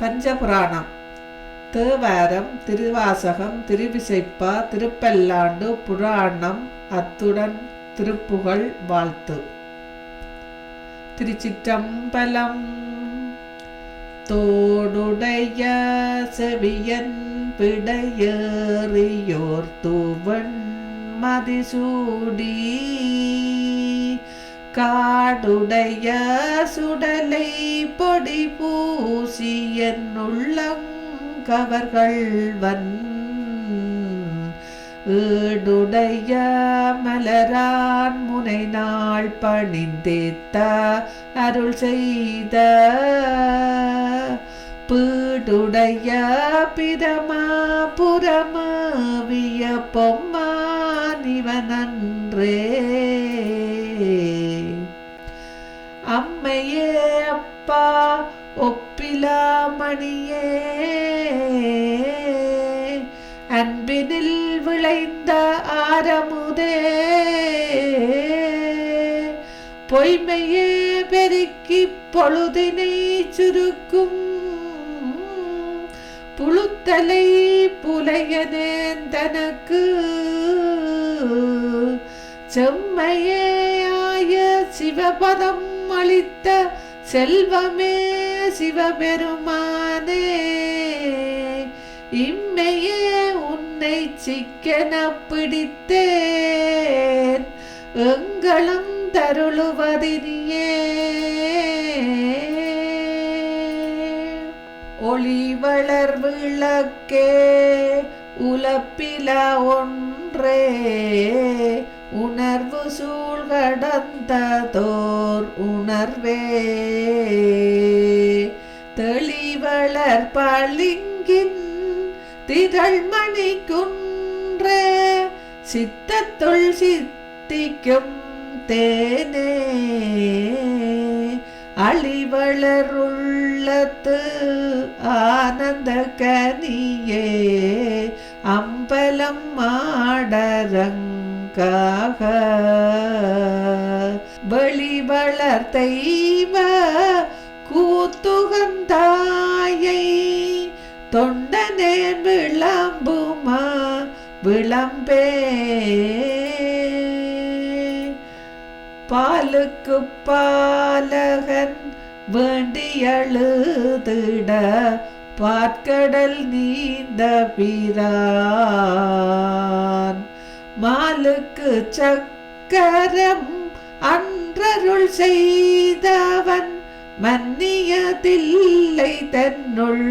பஞ்சபுராணம். தேவாரம் திருவாசகம் திருவிசைப்பா திருப்பல்லாண்டு புராணம் அத்துடன் திருப்புகழ் வாழ்த்து. திருச்சிற்றம்பலம் தோடுடைய செவியன் பிடையேறியோர் தூவன் மதிசூடி. காடுடைய சுடலை பொடி பூசி என் உள்ளங்கவர்கள்வன் ஈடுடைய மலரான் முனை நாள் பணிந்தேத்த அருள் செய்த. பீடுடைய பிரமா புறமாவிய பொம்மானிவனன்றே அம்மையே அப்பா ஒப்பிலாமணியே. அன்பினில் விளைந்த ஆரமுதே. பொய்மையே பெருக்கி பொழுதினை சுருக்கும். புழுத்தலை புலையனேன் தனக்கு. செம்மையே ஆய சிவபதம் அளித்த செல்வமே சிவபெருமானே இம்மையே உன்னை சிக்கன பிடித்தேன். எங்களும் தருளுவதினியே ஒளி வளர் விளக்கே உலப்பில ஒன்றே உணர்வு சூழ்கடந்ததோர் உணர்வே. தெளிவளர் பளிங்கின் திரள்மணி குன்றே சித்தத்துள் சித்திக்கும் தேனே. அழிவளருள்ளத்து ஆனந்த கனியே அம்பலம் மாடரங்க மாடரங்காக வெளிவளர் தெய்வ கூத்துகந்தாயை தொண்டனேன் விளம்புமா விளம்பே. பாலுக்கு பாலகன் வேண்டியழுதிட பார்க்கடல் நீந்த பிரான். மாலுக்கு சக்கரம் அன்றருள் செய்தவன் மன்னியதில்லை தன்னுள்.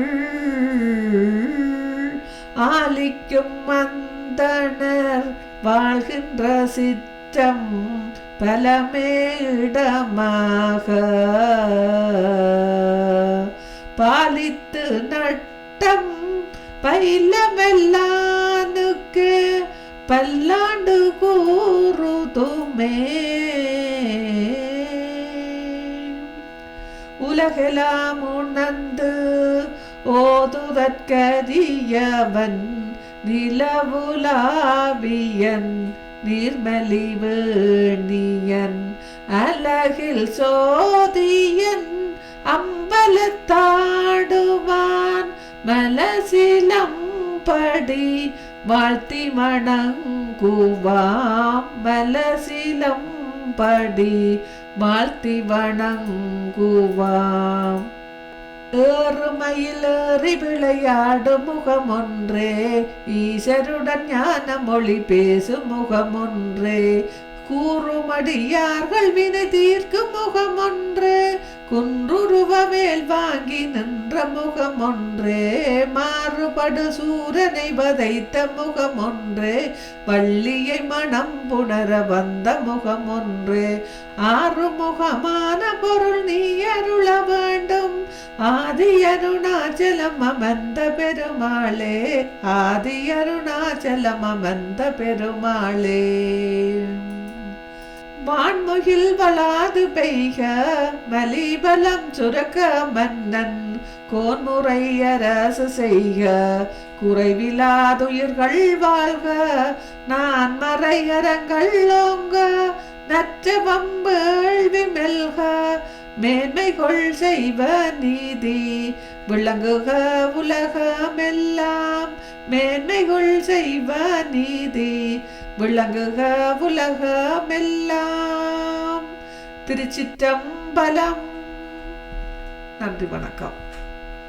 ஆலிக்கும் மந்தனர் வாழ்கின்ற சிற்றம் பலமேடமாக. பாலித்து நட்டம் பயிலமெல்லானுக்கு பல்லாண்டு கூறுதுமே. உலகெல்லாம் உணர்ந்து ஓதுதற்கதியவன் நிலவுலாவியன் நீர்மலிவேணியன் அழகில் சோதியன் அம்பலத்தாடுவான் மலசிலம்படி படி வாழ்த்தி வணங்குவாம் மலசிலம் படி வாழ்த்தி வணங்குவாம். ஏறுமயிலேறி விளையாடு முகமொன்றே ஈசருடன் ஞான மொழி பேசும் முகமொன்றே கூறுமடியார்கள் வினை தீர்க்கும் முகம் குன்றுருவ மேல் வாங்கி நின்ற முகமொன்றே மா படு சூரனை வதைத்த முகம் ஒன்றே வள்ளியை மனம் புணர வந்த முகம் ஒன்றே ஆறு முகமான பொருள் நீ அருள வேண்டும். ஆதி அருணாச்சலம் அமர்ந்த பெருமாளே ஆதி அருணாச்சலம் அமர்ந்த பெருமாளே. வான்முகில் வளாது பெய்க மலிபலம் சுரக்க மன்னன் கோன்முறை அரசு செய்க. குறைவிலாதுயிர்கள் வாழ்க நான் மறையரங்கள் ஓங்க நற்றவம் வேள்வி மெல்க. மேன்மை கொள் செய்வ நீதி விளங்குக உலகமெல்லாம். மேன்மை கொள் செய்வ நீதி விளங்குக உலகமெல்லாம் திருச்சிற்றம்பலம். நன்றி வணக்கம்.